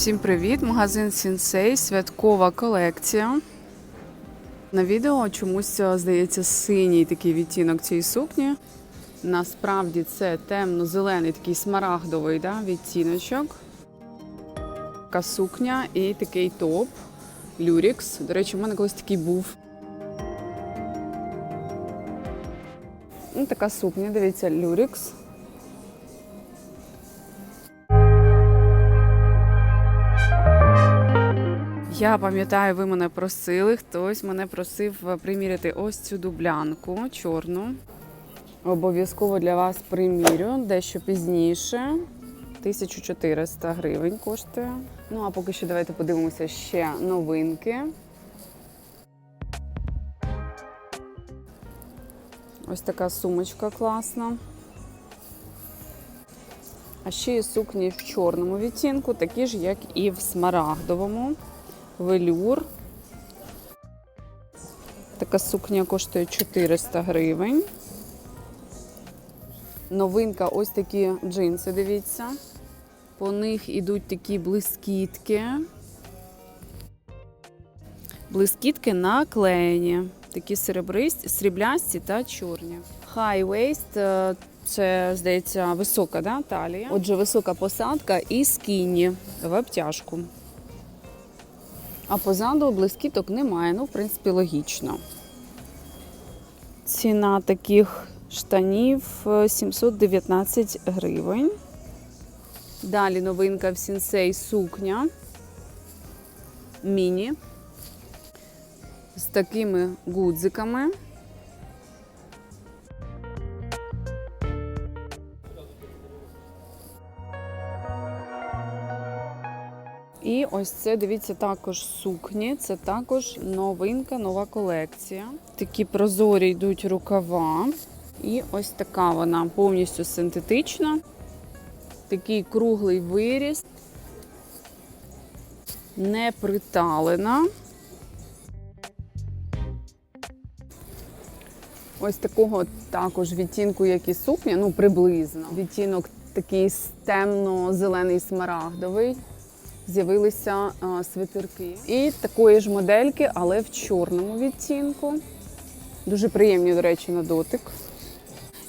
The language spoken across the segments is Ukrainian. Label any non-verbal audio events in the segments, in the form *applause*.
Всім привіт! Магазин Сінсей, святкова колекція. На відео чомусь е, здається синій такий відтінок цієї сукні. Насправді це темно-зелений такий смарагдовий да, відтіночок. Така сукня і такий топ. Люрікс. До речі, у мене колись такий був. Ну, така сукня, дивіться, люрікс. Я пам'ятаю, ви мене просили. Хтось мене просив приміряти ось цю дублянку чорну. Обов'язково для вас примірю дещо пізніше. 1400 гривень коштує. Ну а поки що давайте подивимося ще новинки. Ось така сумочка класна. А ще є сукні в чорному відтінку, такі ж, як і в смарагдовому. Велюр. Така сукня коштує 400 гривень. Новинка ось такі джинси, дивіться. По них ідуть такі блискітки. Блискітки наклеєні. Такі серебристі, сріблясті та чорні. High waist е, це, здається, висока да, талія. Отже, висока посадка і скіні в обтяжку. А позаду блискіток немає. Ну, в принципі, логічно. Ціна таких штанів е, 719 гривень. Далі новинка в сінсей сукня. Міні. З такими гудзиками. Ось це, дивіться, також сукні. Це також новинка, нова колекція. Такі прозорі йдуть рукава. І ось така вона повністю синтетична. Такий круглий виріс. Не приталена. Ось такого також відтінку, як і сукня, ну приблизно. Відтінок такий темно-зелений смарагдовий з'явилися свитерки. І такої ж модельки, але в чорному відтінку. Дуже приємні, до речі, на дотик.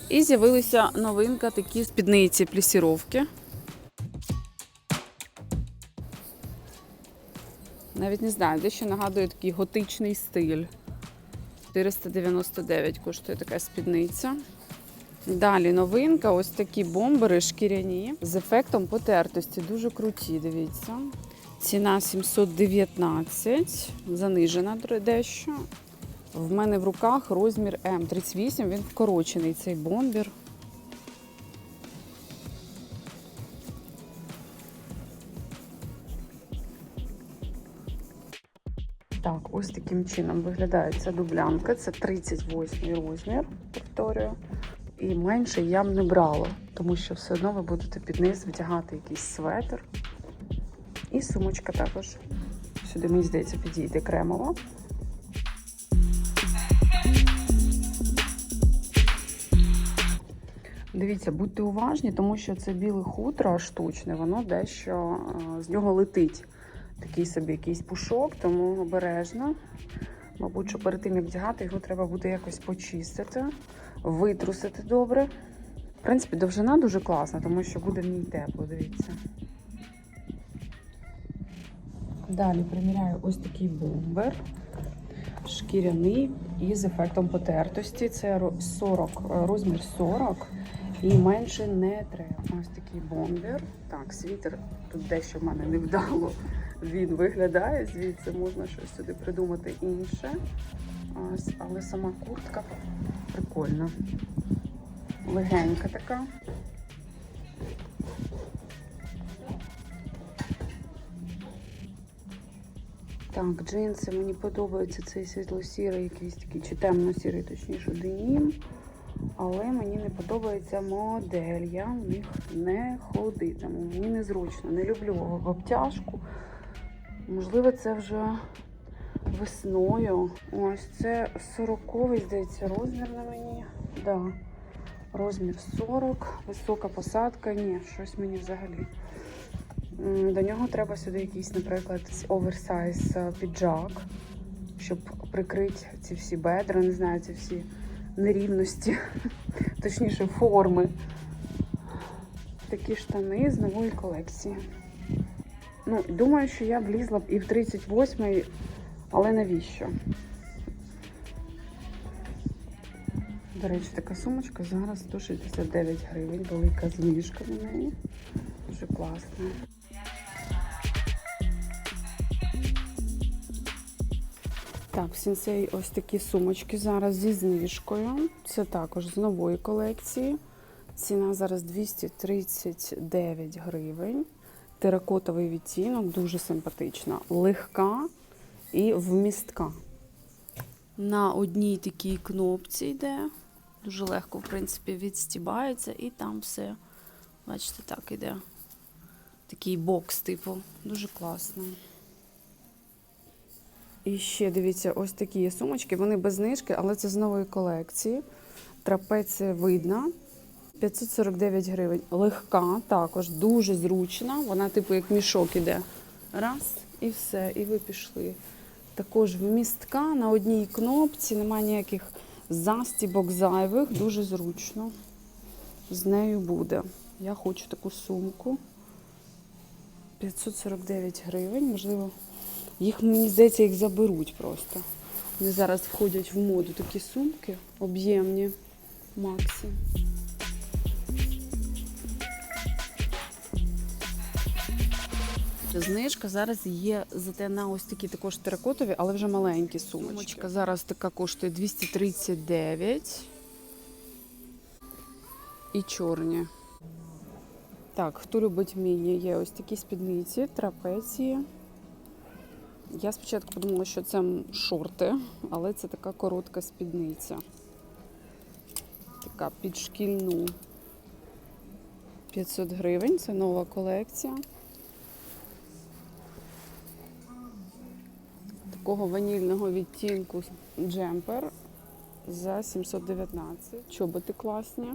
І з'явилися новинка такі спідниці плісіровки. Навіть не знаю, дещо нагадує такий готичний стиль. 499 коштує така спідниця. Далі новинка, ось такі бомбери шкіряні з ефектом потертості. Дуже круті, дивіться. Ціна 719, занижена дещо. В мене в руках розмір М38, він вкорочений цей бомбір. Так, ось таким чином виглядає ця дублянка. Це 38 розмір, повторюю. І менше я б не брала, тому що все одно ви будете під низ вдягати якийсь светр. І сумочка також. Сюди, мені здається, підійде кремова. Дивіться, будьте уважні, тому що це біле хутро штучне, воно дещо е, з нього летить. Такий собі якийсь пушок, тому обережно. Мабуть, що перед тим, як вдягати, його треба буде якось почистити, витрусити добре. В принципі, довжина дуже класна, тому що буде в ній тепло, дивіться. Далі приміряю ось такий бомбер. Шкіряний і з ефектом потертості. Це 40, е, розмір 40 і менше не треба. Ось такий бомбер. Так, світер тут дещо в мене невдало. Він виглядає, звідси можна щось сюди придумати інше. Ось, але сама куртка прикольна. Легенька така. Так, джинси мені подобається цей світло-сірий, якийсь такий, чи темно-сірий, точніше, денім. Але мені не подобається модель. Я в них не ходитиму. Мені незручно. Не люблю обтяжку. Можливо, це вже весною. Ось це 40-й, здається, розмір на мені. Да. Розмір 40, висока посадка. Ні, щось мені взагалі До нього треба сюди якийсь, наприклад, оверсайз е, піджак, щоб прикрити ці всі бедра, не знаю, ці всі нерівності, *laughs* точніше, форми. Такі штани з нової колекції. Ну, думаю, що я влізла б і в 38-й, але навіщо? До речі, така сумочка зараз 169 гривень, велика знижка на неї. Дуже класна. Так, в сінсей ось такі сумочки зараз зі знижкою. Це також з нової колекції. Ціна зараз 239 гривень. Теракотовий відтінок, дуже симпатична, легка і вмістка. На одній такій кнопці йде. Дуже легко, в принципі, відстібається, і там все, бачите, так іде. Такий бокс, типу, дуже класно. І ще дивіться, ось такі є сумочки. Вони без знижки, але це з нової колекції. Трапеція видна. 549 гривень. Легка, також дуже зручна. Вона, типу, як мішок іде. Раз, і все, і ви пішли. Також вмістка на одній кнопці, немає ніяких застібок зайвих, дуже зручно. З нею буде. Я хочу таку сумку. 549 гривень, можливо. Їх, мені здається, їх заберуть просто. Вони зараз входять в моду такі сумки об'ємні Максі. Знижка зараз є зате на ось такі також теракотові, але вже маленькі сумочки. Сумочка зараз така коштує 239 і чорні. Так, хто любить міні, є ось такі спідниці, трапеції. Я спочатку подумала, що це шорти, але це така коротка спідниця. Така під шкільну. 500 гривень, це нова колекція. Такого ванільного відтінку джемпер за 719. Чоботи класні,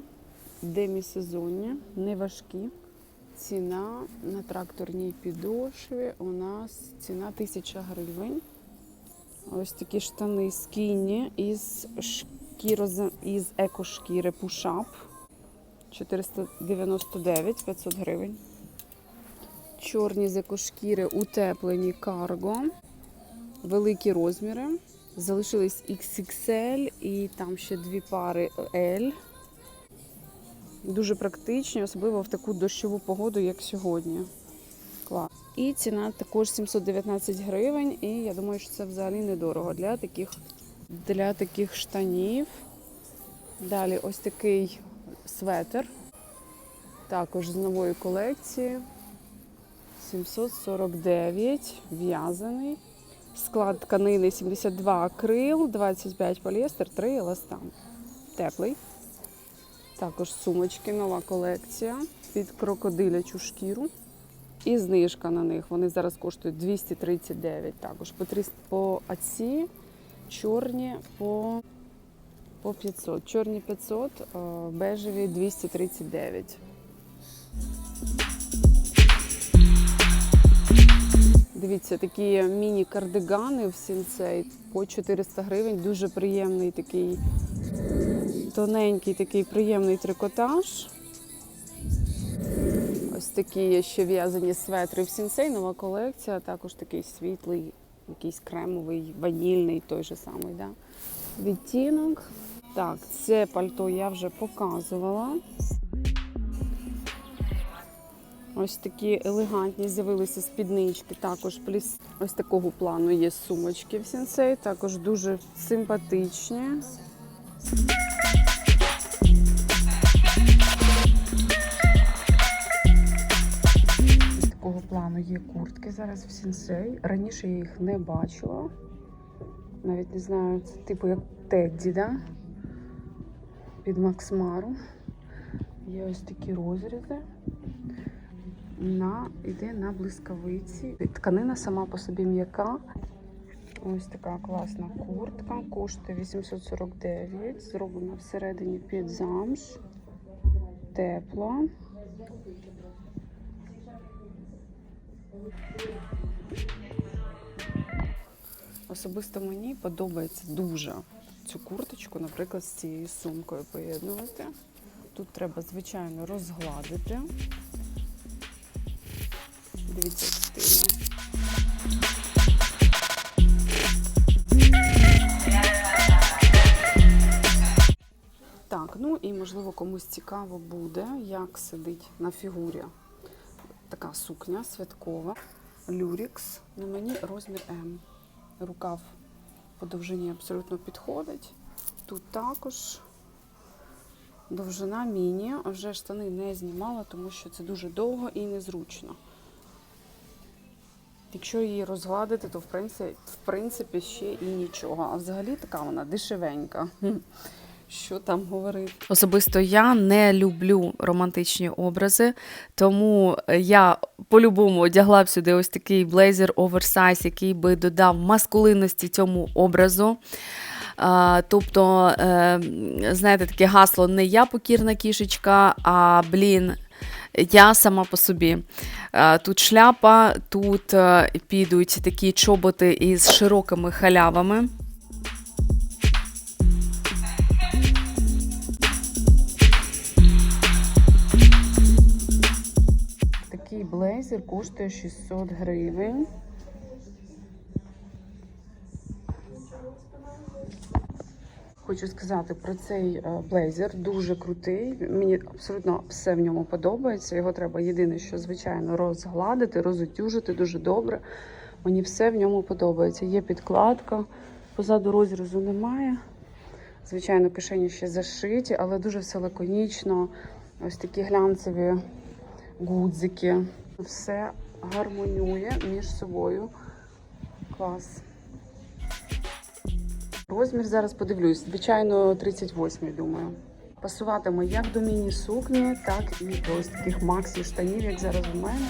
демісезонні, не важкі. Ціна на тракторній підошві у нас ціна 1000 гривень. Ось такі штани скіні із шкіро, із екошкіри пушап. 499 500 гривень. Чорні з екошкіри утеплені карго. Великі розміри. Залишились XXL і там ще дві пари L. Дуже практичні, особливо в таку дощову погоду, як сьогодні. Клас. І ціна також 719 гривень. І я думаю, що це взагалі недорого для таких, для таких штанів. Далі ось такий светр. Також з нової колекції. 749 в'язаний. Склад тканини 72 акрил, 25 поліестер, 3 еластан. Теплий. Також сумочки, нова колекція під крокодилячу шкіру. І знижка на них. Вони зараз коштують 239. Також по 300 по аці, чорні по, по 500. Чорні 500, е, бежеві 239. Дивіться, такі міні-кардигани в сінцей по 400 гривень. Дуже приємний такий тоненький, такий приємний трикотаж. Ось такі є ще в'язані светри в сінцей, нова колекція, також такий світлий, якийсь кремовий, ванільний, той же самий. Да? Відтінок. Так, це пальто я вже показувала. Ось такі елегантні з'явилися спіднички. Також пліс ось такого плану є сумочки в сінцей, також дуже симпатичні. Такого плану є куртки зараз в сінсей. Раніше я їх не бачила. Навіть не знаю, це типу як Тедді, да? Під Максмару. Є ось такі розрізи. На, йде на блискавиці. Тканина сама по собі м'яка. Ось така класна куртка. Коштує 849. Зроблена всередині під замш. Тепла. Особисто мені подобається дуже цю курточку, наприклад, з цією сумкою поєднувати. Тут треба, звичайно, розгладити. Дивіться. Так, ну і можливо комусь цікаво буде, як сидить на фігурі така сукня святкова. Люрікс. На мені розмір М. Рукав по довжині абсолютно підходить. Тут також довжина міні. Вже штани не знімала, тому що це дуже довго і незручно. Якщо її розгладити, то в принципі, в принципі ще і нічого. А взагалі така вона дешевенька. *laughs* Що там говорити? Особисто я не люблю романтичні образи, тому я по-любому одягла б сюди ось такий блейзер оверсайз, який би додав маскулинності цьому образу. А, тобто, е, знаєте, таке гасло не я покірна кішечка, а блін. Я сама по собі. Е, Тут шляпа, тут е, підуть такі чоботи із широкими халявами. Такий блейзер коштує 600 гривень. Хочу сказати про цей е, блейзер. Дуже крутий. Мені абсолютно все в ньому подобається. Його треба єдине, що звичайно розгладити, розутюжити дуже добре. Мені все в ньому подобається. Є підкладка, позаду розрізу немає. Звичайно, кишені ще зашиті, але дуже все лаконічно. Ось такі глянцеві гудзики. Все гармонює між собою. Клас. Розмір зараз подивлюсь. Звичайно, 38, думаю. Пасуватиме як до міні-сукні, так і до таких максі штанів, як зараз у мене.